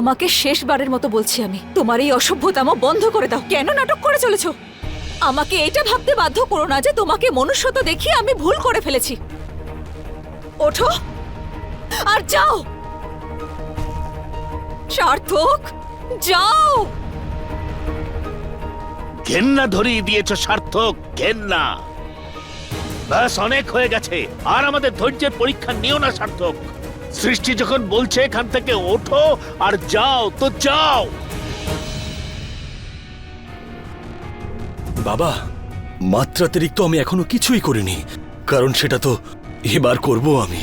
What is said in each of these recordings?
তোমাকে শেষবারের মতো বলছি আমি। তোমার এই অসভ্যতামো বন্ধ করে দাও। কেন নাটক করে চলেছ? আমাকে এটা ভাবতে বাধ্য করো না যে তোমাকে মনুষ্যতা দেখিয়ে আমি ভুল করে ফেলেছি। ওঠো আর যাও। সার্থক, যাও। ঘেন্না ধরিয়ে দিয়েছ সার্থক, ঘেন্না। ব্যাস, অনেক হয়ে গেছে। আর আমাদের ধৈর্যের পরীক্ষা নিও না, সার্থক। সৃষ্টি যখন বলছে, এখান থেকে ওঠো আর যাও, তো যাও! বাবা, মাত্রাতিরিক্ত আমি এখনও কিছুই করিনি, কারণ সেটা তো এবার করব আমি।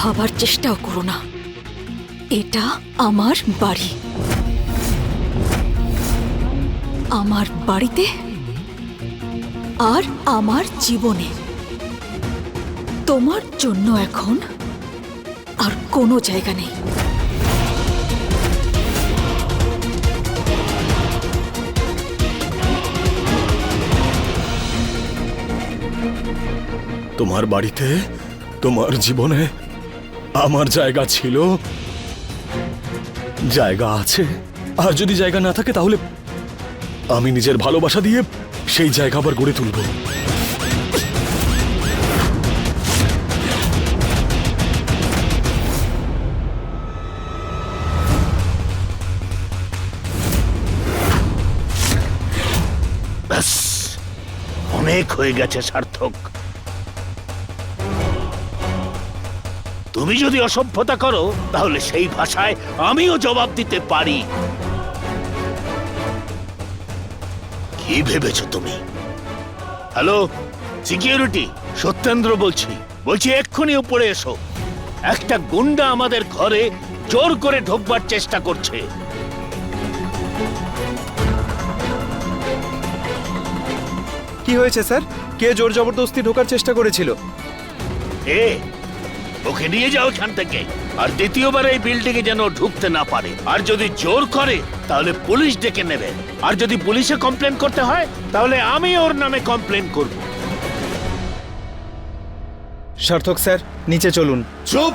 ভাবার চেষ্টাও করো না। এটা আমার বাড়ি। আমার বাড়িতে আর আমার জীবনে। তোমার জন্য এখন আর কোনো জায়গা নেই। তোমার বাড়িতে, তোমার জীবনে আমার জায়গা ছিল। জায়গা আছে। আর যদি জায়গা না থাকে, তাহলে আমি নিজের ভালোবাসা দিয়ে সেই জায়গা আবার গড়ে তুলব। অনেক হয়ে গেছে, সার্থক। তুমি যদি অসভ্যতা করো তাহলে সেই ভাষায় আমিও জবাব দিতে পারি। কি ভেবেছো তুমি? হ্যালো সিকিউরিটি সত্যেন্দ্র বলছি। বলছি এক্ষুনি উপরে এসো। একটা গুন্ডা আমাদের ঘরে জোর করে ঢোকবার চেষ্টা করছে। কি হয়েছে স্যার? কে জোর জবরদস্তি ঢোকার চেষ্টা করেছিল? এ ওকে নিয়ে যাও এখান থেকে। আর দ্বিতীয়বার এই বিল্ডিং এ যেন ঢুকতে না পারে। আর যদি জোর করে তাহলে পুলিশ ডেকে নেবে। আর যদি পুলিশে কমপ্লেন করতে হয় তাহলে আমি ওর নামে কমপ্লেন করব। সার্থক স্যার নিচে চলুন। চুপ!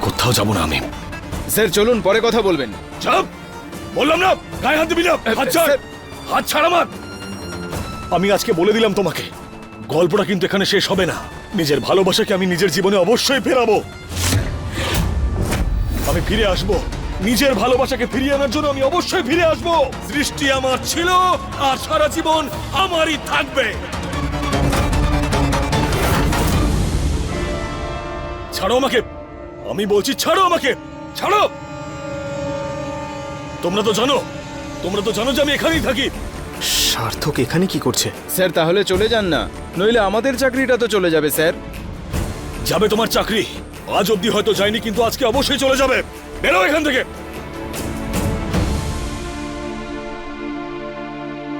কোথাও যাব না আমি। স্যার চলুন পরে কথা বলবেন। চুপ! বললাম না গায়ে হাত দিবি না। হাত ছাড়! হাত ছাড় আমার! আমি আজকে বলে দিলাম তোমাকে, গল্পটা কিন্তু এখানে শেষ হবে না। নিজের ভালোবাসাকে আমি নিজের জীবনে অবশ্যই ফেরাবো। আমি ফিরে আসব। নিজের ভালোবাসাকে ফিরিয়ে আনার জন্য আমি অবশ্যই ফিরে আসব। সৃষ্টি আমার ছিল আর সারা জীবন আমারই থাকবে। ছাড়ো আমাকে। আমি বলছি ছাড়ো আমাকে। ছাড়ো। তোমরা তো জানো, তোমরা তো জানো যে আমি এখানেই থাকি। সার্থক এখানে কি করছে? স্যার তাহলে চলে যান না। নইলে আমাদের চাকরিটা তো চলে যাবে স্যার। যাবে তোমার চাকরি। আজ অব্দি হয়তো যায়নি কিন্তু আজকে অবশ্যই চলে যাবে। বেরো এখান থেকে।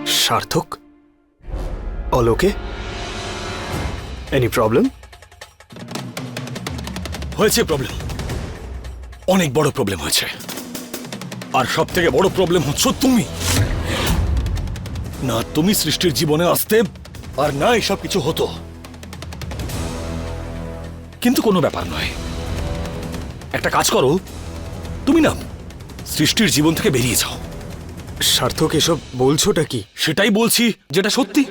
সার্থক? অলোকে? এনি প্রবলেম হয়েছে প্রবলেম অনেক বড় প্রবলেম হয়েছে। আর সব থেকে বড় প্রবলেম হচ্ছ তুমি। না তুমি সৃষ্টির জীবনে আসতে আর না এসব কিছু হতো। কিন্তু কোনো ব্যাপার নয়। একটা কাজ করো। তুমি না সৃষ্টির জীবন থেকে বেরিয়ে যাও। সার্থক এসব বলছোটা কি? সেটাই বলছি যেটা সত্যি।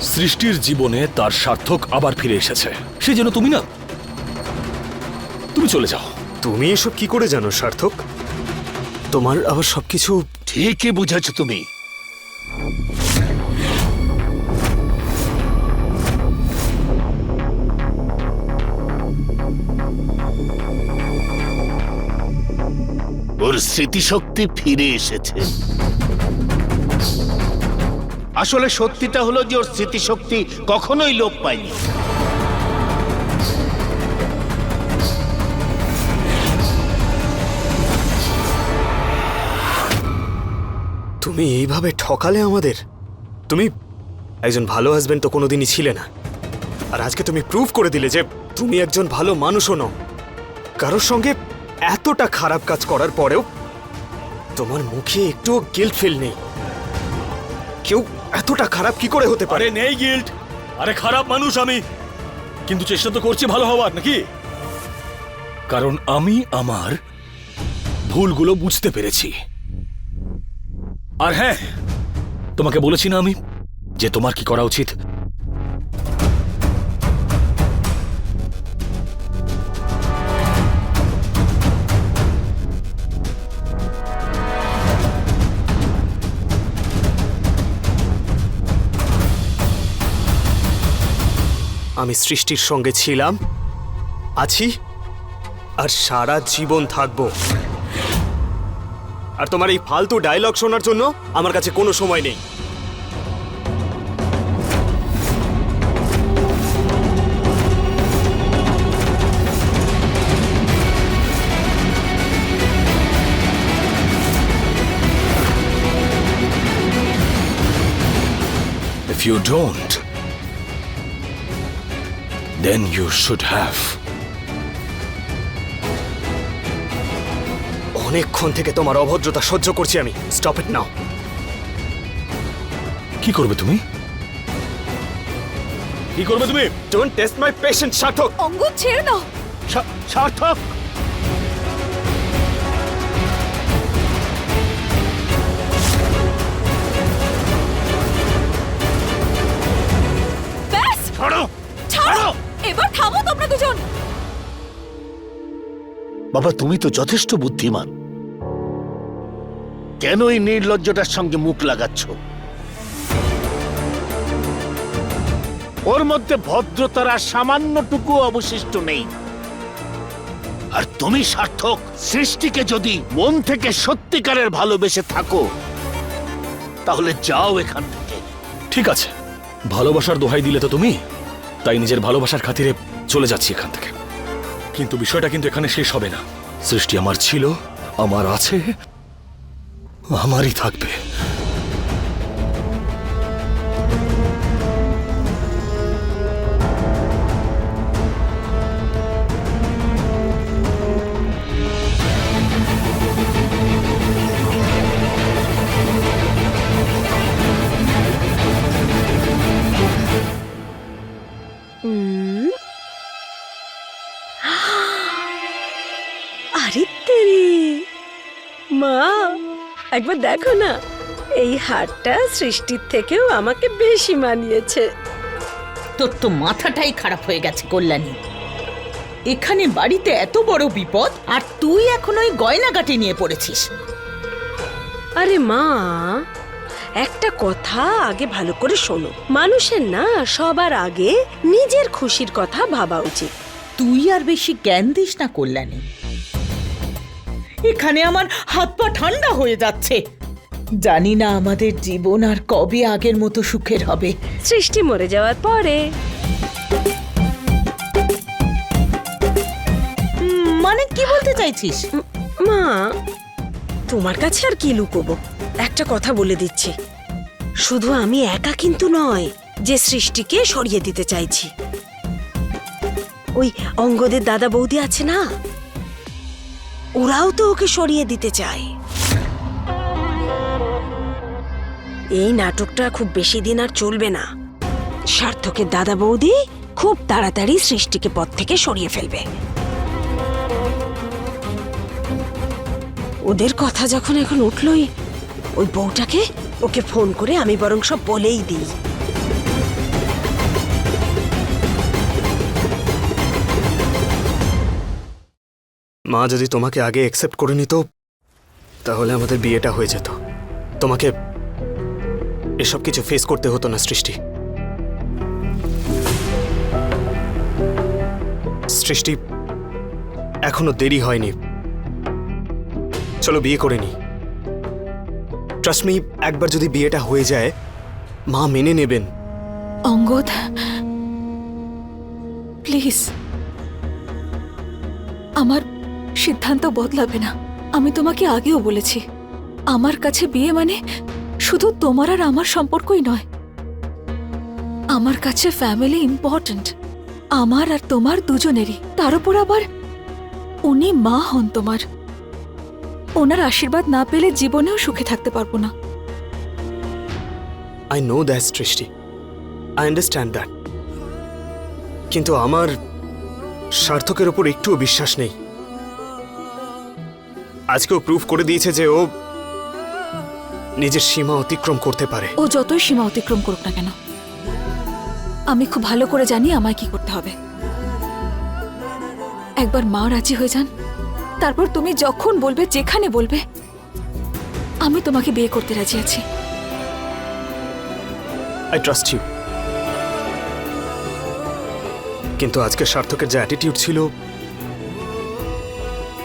সৃষ্টির জীবনে তার সার্থক আবার ফিরে এসেছে। সে যেন তুমি না। তুমি চলে যাও। তুমি এসব কি করে জানো সার্থক? তোমার আবার সবকিছু ঠিকই বুঝেছ তুমি। ওর স্মৃতিশক্তি ফিরে এসেছে। আসলে সত্যিটা হলো যে ওর স্মৃতিশক্তি কখনোই লোপ পায়নি। তুমি এইভাবে ঠকালে আমাদের? তুমি একজন ভালো হাজবেন্ড তো কোনোদিনই ছিলে না। আর আজকে তুমি প্রুভ করে দিলে যে তুমি একজন ভালো মানুষও নও। কারোর সঙ্গে এতটা খারাপ কাজ করার পরেও তোমার মুখে একটুও গিল্ট ফিল নেই। কেউ এতটা খারাপ কি করে হতে পারে? নেই গিল্ট আরে খারাপ মানুষ আমি। কিন্তু চেষ্টা তো করছি ভালো হওয়ার, নাকি? কারণ আমি আমার ভুলগুলো বুঝতে পেরেছি। আর হ্যাঁ তোমাকে বলেছি না আমি যে তোমার কি করা উচিত। আমি সৃষ্টির সঙ্গে ছিলাম, আছি, আর সারা জীবন থাকব। আর তোমার এই ফালতু ডায়লগ শোনার জন্য আমার কাছে কোনো সময় নেই If you don't, then you should have. অনেকক্ষণ থেকে তোমার অভদ্রতা সহ্য করছি আমি। স্টপ ইট নাও কি করবে তুমি? কি করবে তুমি? ডোন্ট টেস্ট মাই পেশেন্ট সার্থক। অঙ্গদ ছেড়ে দাও। সার্থক! বাবা তুমি তো যথেষ্ট বুদ্ধিমান। কেন এই নির্লজ্জটার সঙ্গে মুখ লাগাচ্ছ? ওর মধ্যে ভদ্রতার আর সামান্যটুকু অবশিষ্ট নেই। আর তুমি সার্থক, সৃষ্টিকে যদি মন থেকে সত্যিকারের ভালোবেসে থাকো, তাহলে যাও এখান থেকে। ঠিক আছে। ভালোবাসার দোহাই দিলে তো তুমি, তাই নিজের ভালোবাসার খাতিরে চলে যাচ্ছি এখান থেকে। কিন্তু বিষয়টা কিন্তু এখানে শেষ হবে না। সৃষ্টি আমার ছিল, আমার আছে আমারই থাকবে আরে একবার দেখো না এই হারটা সৃষ্টির থেকেও আমাকে বেশি মানিয়েছে। তোর তো মাথাটাই খারাপ হয়ে গেছে কল্যাণী। এখানে বাড়িতে এত বড় বিপদ আর তুই এখন ওই গয়নাগাটি নিয়ে পড়েছিস। আরে মা একটা কথা আগে ভালো করে শোনো। মানুষের না সবার আগে নিজের খুশির কথা ভাবা উচিত। তুই আর বেশি জ্ঞান দিস না কল্যাণী। এখানে আমার হাত পা ঠান্ডা হয়ে যাচ্ছে। জানি না আমাদের জীবন আর কবে আগের মতো সুখের হবে। সৃষ্টি মরে যাওয়ার পরে। মানে কি বলতে চাইছিস? মা তোমার কাছে আর কি লুকোবো? একটা কথা বলে দিচ্ছি। শুধু আমি একা কিন্তু নয় যে সৃষ্টিকে সরিয়ে দিতে চাইছি। ওই অঙ্গদের দাদা বৌদি আছে না? ওরাও তো ওকে সরিয়ে দিতে চায়। এই নাটকটা খুব বেশি দিন আর চলবে না। সার্থকের দাদা বৌদি খুব তাড়াতাড়ি সৃষ্টিকে পথ থেকে সরিয়ে ফেলবে। ওদের কথা যখন এখন উঠলই, ওই বউটাকে ওকে ফোন করে আমি বরং সব বলেই দিই। মা যদি তোমাকে আগে অ্যাকসেপ্ট করে নিত, তাহলে আমাদের বিয়েটা হয়ে যেত। তোমাকে এসব কিছু ফেস করতে হতো না, সৃষ্টি। সৃষ্টি, এখনও দেরি হয়নি। চলো বিয়ে করে নি। ট্রাস্ট মি একবার যদি বিয়েটা হয়ে যায়, মা মেনে নেবেন। অঙ্গদ প্লিজ আমার সিদ্ধান্ত বদলাবে না। আমি তোমাকে আগেও বলেছি, আমার কাছে বিয়ে মানে শুধু তোমার আর আমার সম্পর্কই নয়। আমার কাছে ফ্যামিলি ইম্পর্ট্যান্ট আমার আর তোমার দুজনেরই। তার উপর আবার উনি মা হন তোমার। ওনার আশীর্বাদ না পেলে জীবনেও সুখে থাকতে পারব না। I know that Srishti I understand that কিন্তু আমার সার্থকের ওপর একটুও বিশ্বাস নেই। আজকেও প্রুফ করে দিয়েছে যে ও নিজের সীমা অতিক্রম করতে পারে। ও যতই সীমা অতিক্রম করুক না কেন আমি খুব ভালো করে জানি আমায় কি করতে হবে। একবার মা রাজি হয়ে যান তারপর তুমি যখন বলবে যেখানে বলবে আমি তোমাকে বিয়ে করতে রাজি আছি। আই ট্রাস্ট ইউ কিন্তু আজকে সার্থকের যে অ্যাটিটিউড ছিল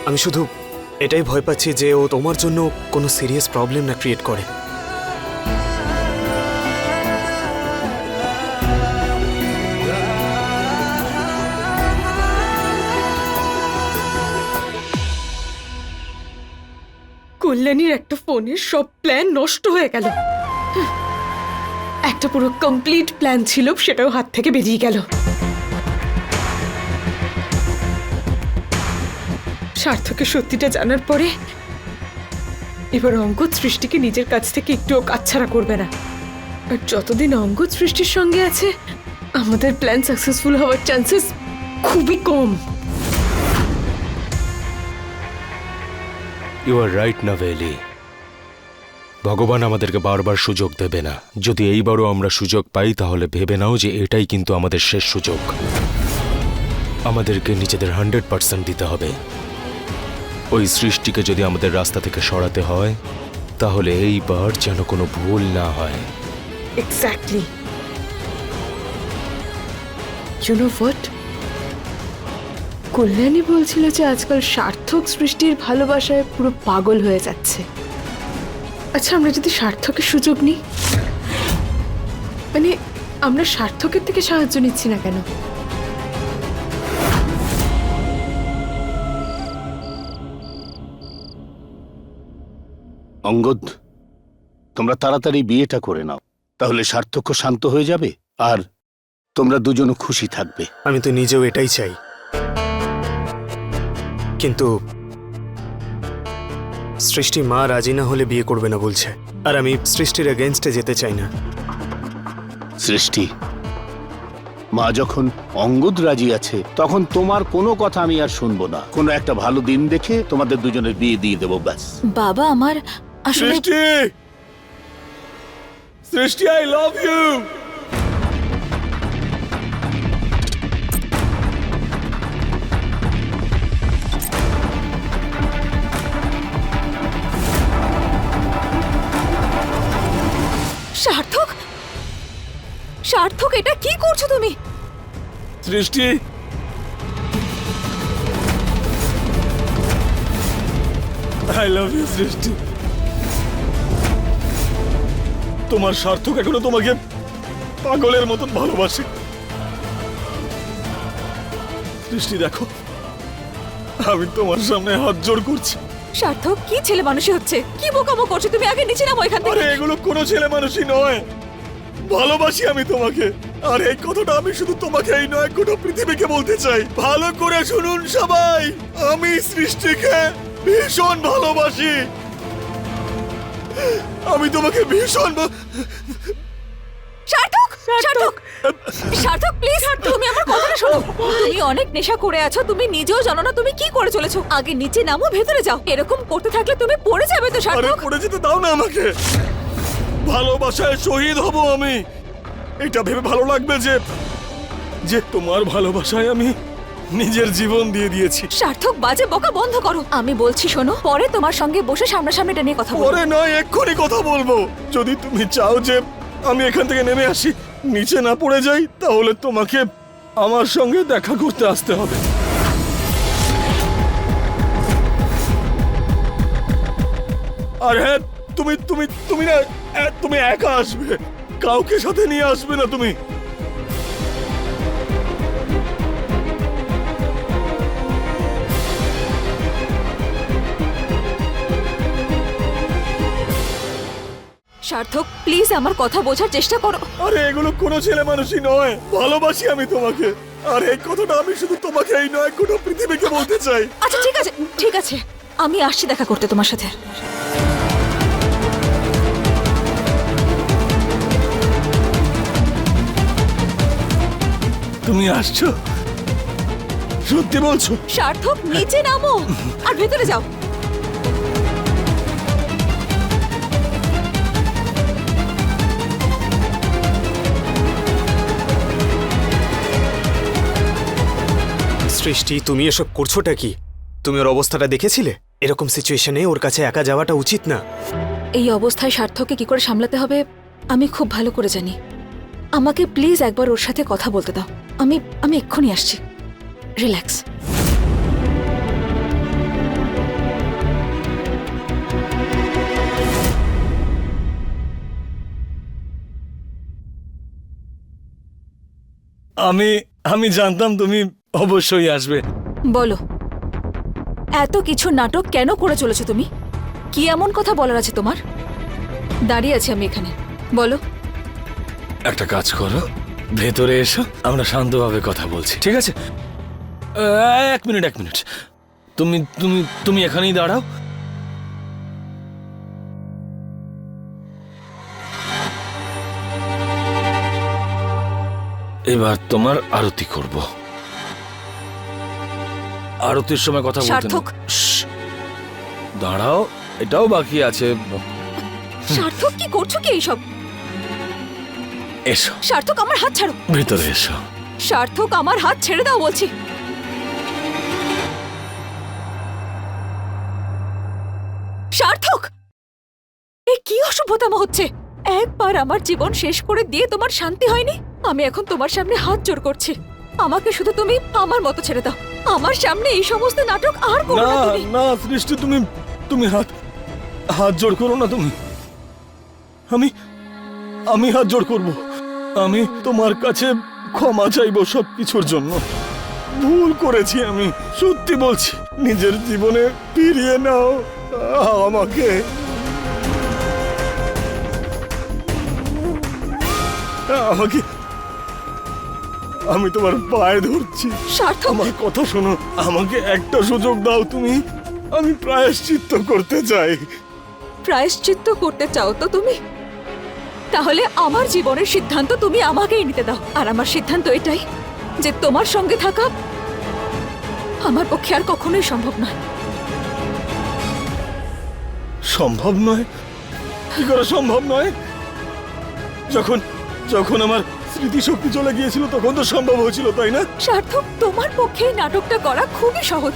আমি শুধু এটাই ভয় পাচ্ছি যে ও তোমার জন্য কোনো সিরিয়াস প্রবলেম না ক্রিয়েট করে। কল্যাণীর একটা ফোনের সব প্ল্যান নষ্ট হয়ে গেল। একটা পুরো কমপ্লিট প্ল্যান ছিল, সেটাও হাত থেকে বেরিয়ে গেল। সার্থকের সত্যিটা জানার পরে এবার অঙ্গদ সৃষ্টিকে নিজের কাছ থেকে একটুও কাছছাড়া করবে না। আর যতদিন অঙ্গদ সৃষ্টির সঙ্গে আছে, আমাদের প্ল্যান সাকসেসফুল হওয়ার চান্সেস খুবই কম। ইউ আর রাইট না ভেলি ভগবান আমাদেরকে বারবার সুযোগ দেবে না। যদি এইবারও আমরা সুযোগ পাই, তাহলে ভেবে নাও যে এটাই কিন্তু আমাদের শেষ সুযোগ। আমাদেরকে নিজেদের হান্ড্রেড পার্সেন্ট দিতে হবে। ওই সৃষ্টিকে যদি আমাদের রাস্তা থেকে সরাতে হয়, তাহলে এইবার যেন কোনো ভুল না হয়। এক্স্যাক্টলি ইউ নো কল্যাণী বলছিল যে আজকাল সার্থক সৃষ্টির ভালোবাসায় পুরো পাগল হয়ে যাচ্ছে। আচ্ছা আমরা যদি সার্থকের সুযোগ নিই? মানে আমরা সার্থকের থেকে সাহায্য নিচ্ছি না কেন? অঙ্গদ তোমরা তাড়াতাড়ি বিয়েটা করে নাও তাহলে সার্থক্য শান্ত হয়ে যাবে আর তোমরা দুজনও খুশি থাকবে। আমি তো নিজেও এটাই চাই। কিন্তু সৃষ্টি মা রাজি না হলে বিয়ে করবে না বলছে আর আমি সৃষ্টির এগেনস্টে যেতে চাই না। সৃষ্টি মা যখন অঙ্গদ রাজি আছে তখন তোমার কোনো কথা আমি আর শুনব না। কোনো একটা ভালো দিন দেখে তোমাদের দুজনের বিয়ে দিয়ে দেবো ব্যাস। বাবা আমার আসলে সৃষ্টি! সৃষ্টি আই লাভ ইউ সার্থক? সার্থক এটা কি করছ তুমি? সৃষ্টি! আই লাভ ইউ সৃষ্টি! তোমার সার্থক এখনও তোমাকে পাগলের মতন ভালোবাসে। সৃষ্টি দেখো আমি তোমার সামনে হাত জোর করছি। সার্থক কি ছেলে মানুষই হচ্ছে? কি বোকামো করছ? তুমি আগে নিচে নামো এখান আরে থেকে এগুলো কোনো ছেলে মানুষই নয়। ভালোবাসি আমি তোমাকে। আর এই কথাটা আমি শুধু তোমাকে এই নয় গোটা পৃথিবীকে বলতে চাই। ভালো করে শুনুন সবাই। আমি সৃষ্টিকে ভীষণ ভালোবাসি। আমি তোমাকে ভীষণ সার্থক সার্থক। সার্থক প্লিজ তুমি আমার কথাটা শোনো। তুমি অনেক নেশা করে আছো তুমি নিজেও জানো না তুমি কি করে চলেছো। আগে নিচে নামো ভেতরে যাও। এরকম করতে থাকলে তুমি পড়ে যাবে তো আরে সার্থক পড়ে যেতে দাও না আমাকে। ভালোবাসায় শহীদ হব আমি। এটা ভেবে ভালো লাগবে যে যে তোমার ভালোবাসায় আমি নিজের জীবন দিয়ে দিয়েছি। সার্থক বাজে বকা বন্ধ করো। আমি বলছি শোনো পরে তোমার সঙ্গে বসে সামনাসামনি এটা নিয়ে কথা বলব। পরে নয় এক্ষুনি কথা বলব। যদি তুমি চাও যে আমি এখান থেকে নেমে আসি নিচে না পড়ে যাই তাহলে তোমাকে আমার সঙ্গে দেখা করতে আসতে হবে। আর হ্যাঁ তুমি তুমি তুমি না এ- তুমি একা আসবে। কাউকে সাথে নিয়ে আসবে না তুমি। সার্থক প্লিজ আমার কথা বোঝার চেষ্টা করো। আরে এগুলো কোনো ছেলে মানুষই নয়। ভালোবাসি আমি তোমাকে। আর এই কথাটা আমি শুধু তোমাকে এই নয় গোটা পৃথিবীকে বলতে চাই। আচ্ছা ঠিক আছে ঠিক আছে। আমি আসছি দেখা করতে তোমার সাথে। তুমি আসছো? সত্যি বলছো? সার্থক নিচে নামো। আর ভেতরে যাও। সৃষ্টি তুমি এসব করছোটা কি? তুমি ওর অবস্থাটা দেখেছিলে? এরকম সিচুয়েশনে ওর কাছে একা যাওয়াটা উচিত না। এই অবস্থায় সার্থককে কি করে সামলাতে হবে আমি খুব ভালো করে জানি। আমাকে প্লিজ একবার ওর সাথে কথা বলতে দাও। আমি আমি এক্ষুনি আসছি। রিল্যাক্স। আমি আমি জানতাম তুমি অবশ্যই আসবে। বলো এত কিছু নাটক কেন করে চলেছো তুমি? কি এমন কথা বলার আছে তোমার? দাঁড়িয়ে আছি আমি এখানে। বলো। একটা কাজ করো ভেতরে এসো আমরা শান্তভাবে কথা বলছি ঠিক আছে? এক মিনিট এক মিনিট। তুমি তুমি তুমি এখানেই দাঁড়াও। এবার তোমার আরতি করব। আরতির সময় কথা বলতে নেই। সার্থক। দাঁড়াও এটাও বাকি আছে। সার্থক কি করছ কি এইসব? এসো। সার্থক আমার হাত ছাড়ো। ভেতরে এসো। সার্থক আমার হাত ছেড়ে দাও বলছি। সার্থক! এ কি অসভ্যতাম হচ্ছে? একবার আমার জীবন শেষ করে দিয়ে তোমার শান্তি হয়নি? আমি এখন তোমার সামনে হাত জোর করছি। আমাকে শুধু তুমি আমার মতো ছেড়ে দাও। আমার সামনে এই সমস্ত নাটক আর করো না তুমি। না সৃষ্টি তুমি তুমি হাত হাত জোড় করো না তুমি। আমি আমি হাত জোড় করব। আমি তোমার কাছে ক্ষমা চাইব সব কিছুর জন্য। ভুল করেছি আমি সত্যি বলছি। নিজের জীবনে ফিরিয়ে নাও আমাকে। আমাকে আমি তোমার পায়ে ধরছি। সার্থক! আমার কথা শোনো আমাকে একটা সুযোগ দাও তুমি। আমি প্রায়শ্চিত্ত করতে চাই। প্রায়শ্চিত্ত করতে চাও তো তুমি? তাহলে আমার জীবনের সিদ্ধান্ত তুমি আমাকেই নিতে দাও। আর আমার সিদ্ধান্ত এটাই যে তোমার সঙ্গে থাকা আমার পক্ষে আর কখনোই সম্ভব নয়। সম্ভব নয়? কি করে সম্ভব নয়? যখন যখন আমার স্মৃতিশক্তি চলে গিয়েছিল তখন তো সম্ভব হয়েছিল তাই না? সার্থক তোমার পক্ষে এই নাটকটা করা খুবই সহজ।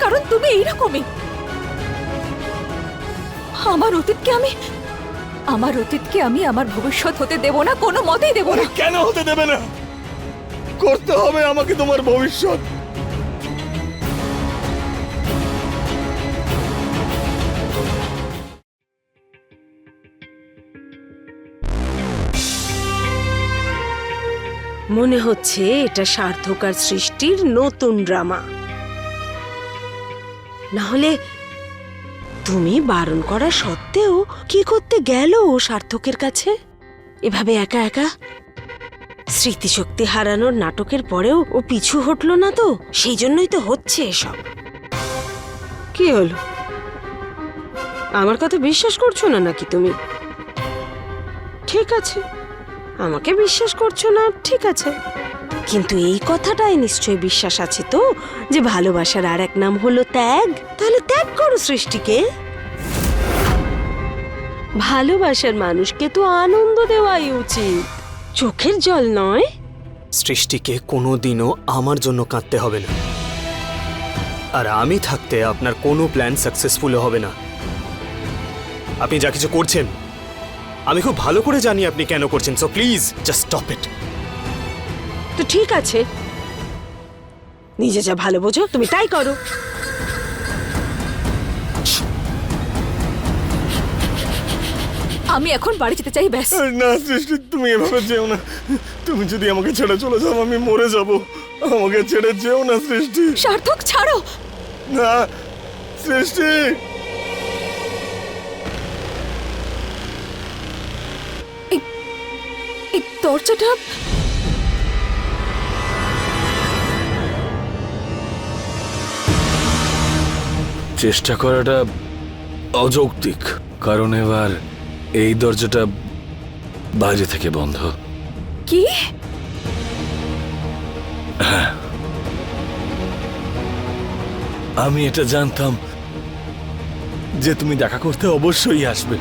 কারণ তুমি এইরকমই। আমার অতীতকে আমি আমার অতীতকে আমি আমার ভবিষ্যৎ হতে দেব না কোনো মতেই দেব না। কেন হতে দেবে না? করতে হবে আমাকে তোমার ভবিষ্যৎ। মনে হচ্ছে এটা সার্থক আর সৃষ্টির নতুন ড্রামা। না হলে তুমি বারণ করা সত্ত্বেও কি করতে গেল ও সার্থকের কাছে? এভাবে একা একা? স্মৃতিশক্তি হারানোর নাটকের পরেও ও পিছু হটলো না তো? সেই জন্যই তো হচ্ছে এসব। কি হলো? আমার কথা বিশ্বাস করছ না নাকি তুমি? ঠিক আছে। আমাকে বিশ্বাস করছ না, ঠিক আছে। কিন্তু এই কথাটাই নিশ্চয়ই বিশ্বাস আছে তো, যে ভালোবাসার আর এক নাম হলো ত্যাগ। তাহলে ত্যাগ করো সৃষ্টিকে। ভালোবাসার মানুষকে তো আনন্দ দেওয়াই উচিত। চোখের জল নয়? সৃষ্টিকে কোনোদিনও আমার জন্য কাঁদতে হবে না। আর আমি থাকতে আপনার কোনো প্ল্যান সাকসেসফুল হবে না। আপনি যা কিছু করছেন আমি খুব ভালো করে জানি আপনি কেন করছেন so please just stop it তো ঠিক আছে। নিজে যা ভালো বোঝো তুমি তাই করো। আমি এখন বাড়ি যেতে চাই ব্যাস। না সৃষ্টি তুমি এভাবে যেও না। তুমি যদি আমাকে ছেড়ে চলে যাও আমি মরে যাব। আমাকে ছেড়ে যেও না সৃষ্টি। সার্থক ছাড়ো। না সৃষ্টি! এই দরজাটা? চেষ্টা করাটা অযৌক্তিক কারণ এবার এই দরজাটা বাইরে থেকে বন্ধ। কি? আমি এটা জানতাম যে তুমি দেখা করতে অবশ্যই আসবে।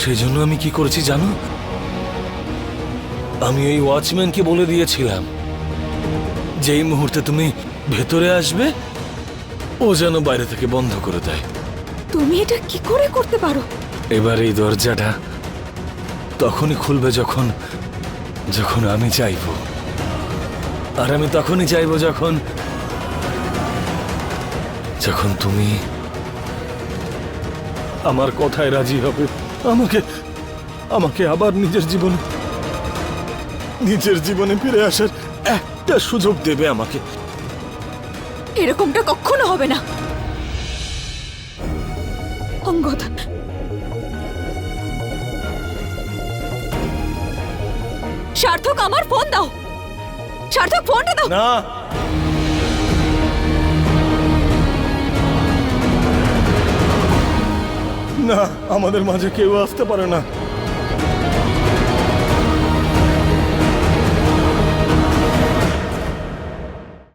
সেই জন্য আমি কি করেছি জানো? আমি ওই ওয়াচম্যানকে বলে দিয়েছিলাম যেই মুহূর্তে তুমি ভেতরে আসবে ও যেন বাইরে থেকে বন্ধ করে দেয়। তুমি এটা কি করে করতে পারো? এবার এই দরজাটা তখনই খুলবে যখন যখন আমি চাইব। আর আমি তখনই চাইব যখন যখন তুমি আমার কথায় রাজি হবে। আমাকে আমাকে আবার নিজের জীবনে নিজের জীবনে ফিরে আসার একটা সুযোগ দেবে আমাকে। এরকমটা কখনো হবে না। অঙ্গদ। সার্থক আমার ফোন দাও। সার্থক ফোনটা দাও। না। না আমাদের মাঝে কেউ আসতে পারে না।